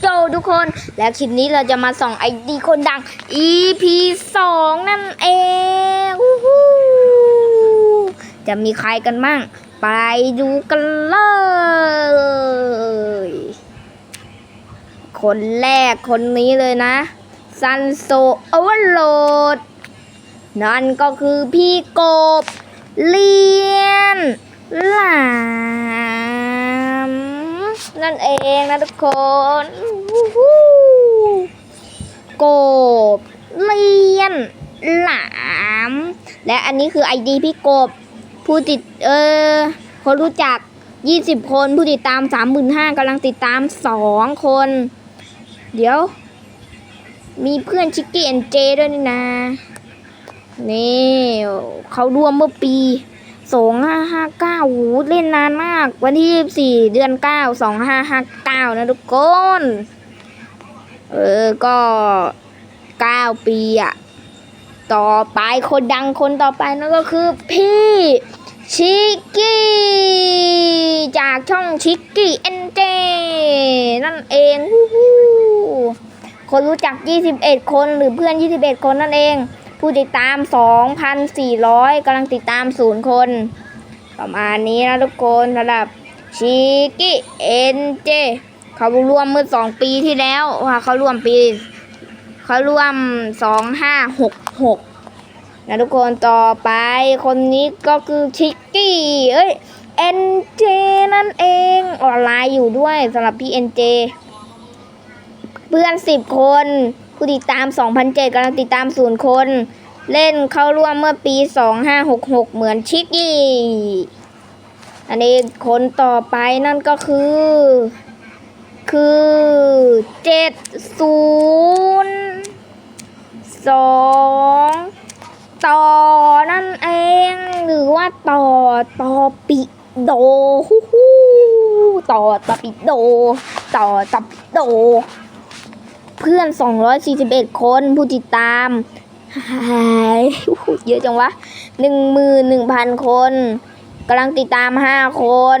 โจทุกคน และคลิปนี้เราจะมาส่องไอดีคนดัง EP 2 นั่นเองจะมีใครกันบ้าง ไปดูกันเลย คนแรกคนนี้เลยนะซันโซโอเวอร์โหลด นั่นก็คือพี่กบเลียนหลา นั่นเองนะทุกคนวู้ฮู้กบเลียนหลาม และอันนี้คือไอดีพี่กบ ผู้ติดเออคนรู้จัก 20 คนผู้ติดตาม 35,000กำลังติดตาม 2 คน เดี๋ยว มีเพื่อนชิกกี้แอนเจด้วยนี่นะ นี่เขารวมเมื่อปี สองห้าห้าเก้าเล่นนานมาก วันที่ยี่สี่เดือนเก้าสองห้าห้าเก้านะทุกคนเออก็เก้าปีอะต่อไปคนดังคนต่อไปนั่นก็คือพี่ชิกกี้จากช่องชิกกี้เอ็นเจนั่นเองหูหูคนรู้จัก 21 คนหรือเพื่อน 21 คนนั่นเอง ผู้ติดตาม 2,400กำลังติดตามศูนย์คน ประมาณนี้นะทุกคนสำหรับชิกิเอ็นเจเขาร่วมเมื่อ2ปีที่แล้วว่าเขารวมปี เขารวม2566นะทุกคนต่อไปคนนี้ก็คือชิกกี้เอ้ยเอ็นเจนั่นเองออนไลน์อยู่ด้วยสำหรับพี่เอ็นเจเพื่อนสิบคน ผู้ติดตาม 2,007กำลังติดตามศูนย์คน เล่นเข้าร่วมเมื่อปี 2566 เหมือนชิกกี้อันนี้คนต่อไปนั่นก็คือ คือ 70 2 ต่อนั่นเอง หรือว่าต่อต่อปิโดฮู้ฮู้ต่อต่อปิโด ต่อต่อปิโด พื่อน 241 คน ผู้ติดตามหายเยอะจังวะ 11,000 คนกำลังติดตาม 5 คน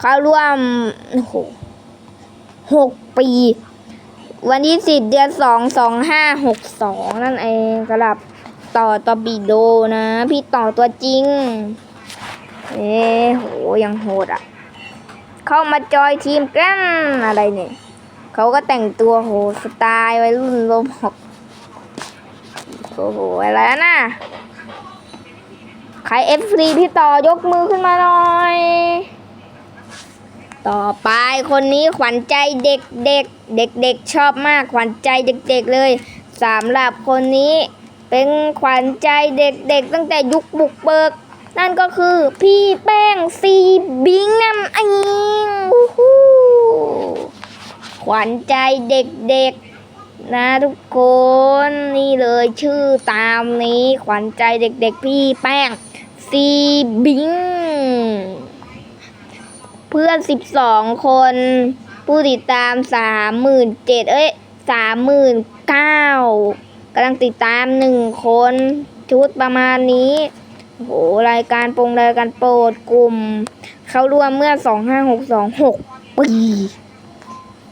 เข้าร่วมห6ปี วันที่10เดือน2 2562นั่นเองสำหรับต่อต่อบีโดนะ พี่ต่อตัวจริง เอ้โหยังโหดอะ เข้ามาจอยทีมกันอะไรเนี่ย เขาก็แต่งตัวโหสไตล์วัยรุ่นโรบอทโอ้โหอะไรนะใครเอฟซีพี่ต่อยกมือขึ้นมาหน่อย ต่อไปคนนี้ขวัญใจเด็กเด็กเด็กเด็กชอบมากขวัญใจเด็กๆเลยสำหรับคนนี้เป็นขวัญใจเด็กๆตั้งแต่ยุคบุกเบิก นั่นก็คือพี่แป้งซีบิงนั่นเอง ขวัญใจเด็กๆ นะทุกคนนี่เลยชื่อตามนี้ ขวัญใจเด็กๆ พี่แป้งซีบิง เพื่อนสิบสองคน ผู้ติดตามสามหมื่นเจ็ดเอ้ยสามหมื่นเก้ากำลังติดตามหนึ่งคน ชุดประมาณนี้โอ้โหรายการโปรงรายการโปรดกลุ่ม เขาร่วมเมื่อสองห้าหกสองหกปี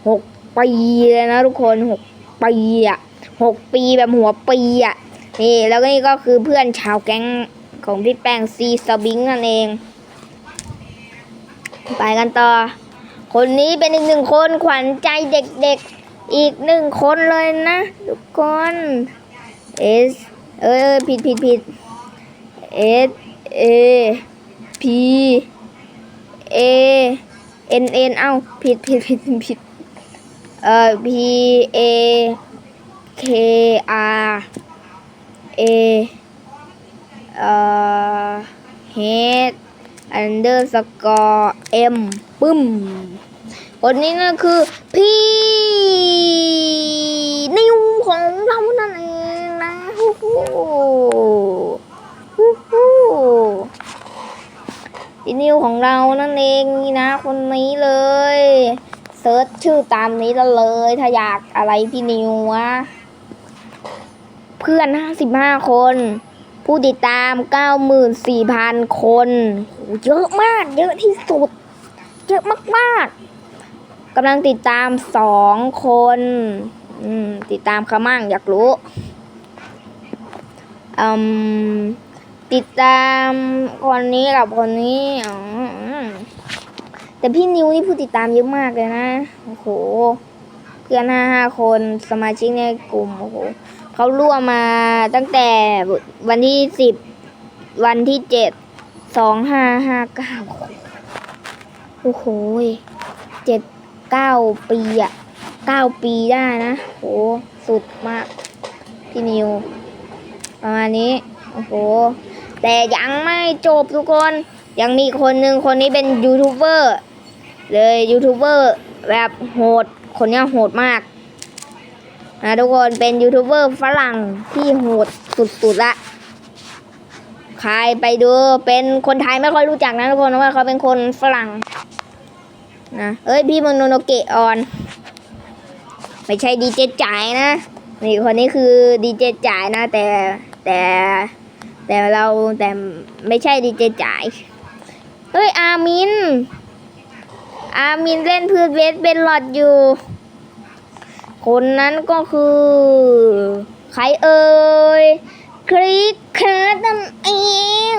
หกปีเลยนะทุกคนหกปีอะหกปีแบบหัวปีอะนี่แล้วก็นี่ก็คือเพื่อนชาวแก๊งของพี่แป้งซีสบิงนั่นเอง ไปกันต่อ คนนี้เป็นอีกหนึ่งคนขวัญใจเด็กๆ อีกหนึ่งคนเลยนะทุกคน S เออผิดผิดผิด S A P A N N เอ้าผิดผิดผิดผิด เอ่อ P A K R A เอ่อ H underscore M ปึ้มคนนี้นั่นคือ พี่นิวของเรานั่นเองนะฮู้ฮู้ฮู้ฮู้พี่นิวของเรานั่นเองนี่นะ คนนี้เลย เซิร์ชชื่อตามนี้ล้เลย ถ้าอยากอะไรพี่นิววะเพื่อน55คน ผู้ติดตาม94,000คนโหเยอะมาก เยอะที่สุด เยอะมากกำลังติดตามสองคนอืมติดตามเขามั่งอยากรู้อืมติดตามคนนี้กับคนนี้อ๋อ แต่พี่นิวนี่ผู้ติดตามเยอะมากเลยนะ โอ้โห เพื่อนห้าห้าคนสมาชิกในกลุ่ม โอ้โหเขาร่วมมาตั้งแต่วันที่สิบวันที่เจ็ดสองห้าห้าเก้าโอ้โหเจ็ดเก้าปีอะเก้าปีได้นะโหสุดมาก พี่นิว ประมาณนี้ โอ้โห แต่ยังไม่จบทุกคน ยังมีคนหนึ่งคนนี้เป็นยูทูบเบอร์ เลยยูทูบเบอร์แบบโหด คนนี้โหดมากนะทุกคนเป็นยูทูบเบอร์ฝรั่งที่โหดสุดๆละใครไปดูเป็นคนไทยไม่ค่อยรู้จักนะทุกคนเพราะว่าเขาเป็นคนฝรั่งนะเอ้ยพี่มโนโนเกะออนไม่ใช่ดีเจจ่ายนะนี่คนนี้คือดีเจจ่ายนะแต่แต่แต่เราแต่ไม่ใช่ดีเจจ่ายเฮ้ยอามิน มินเล่นพืชเวทเป็นหลอดอยู่ คนนั้นก็คือ ใครเอ่ยคลิกคาร์ดนั่นเอง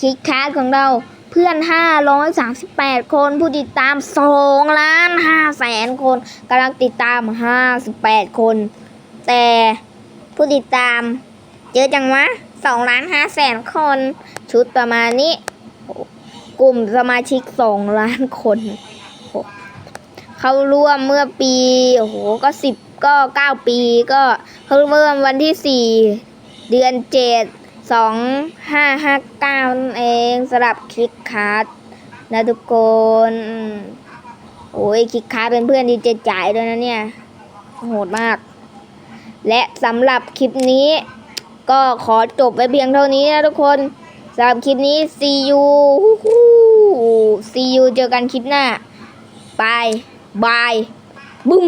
คลิกคาของเราเพื่อน 538 คนผู้ติดตาม2ล้าน5แสนคนกำลังติดตาม 58 คน แต่ผู้ติดตามเยอะจังวะ2ล้าน5แสนคน ชุดประมาณนี้ กลุ่มสมาชิก2ล้านคนเขาร่วมเมื่อปีโอ้โหก็10ก็9ปีก็เขาเริ่มวันที่4เดือน7 2 5 5 9นั่นเองสำหรับคลิกคัสนะทุกคนโอ้ยคลิกคัสเป็นเพื่อนดีเจจ่ายด้วยนะเนี่ยโหดมาก และสำหรับคลิปนี้ ก็ขอจบไว้เพียงเท่านี้นะทุกคน สำหรับคลิปนี้ see you ฮู้ฮู้ see you เจอกันคลิปหน้าบายบายบึ้ม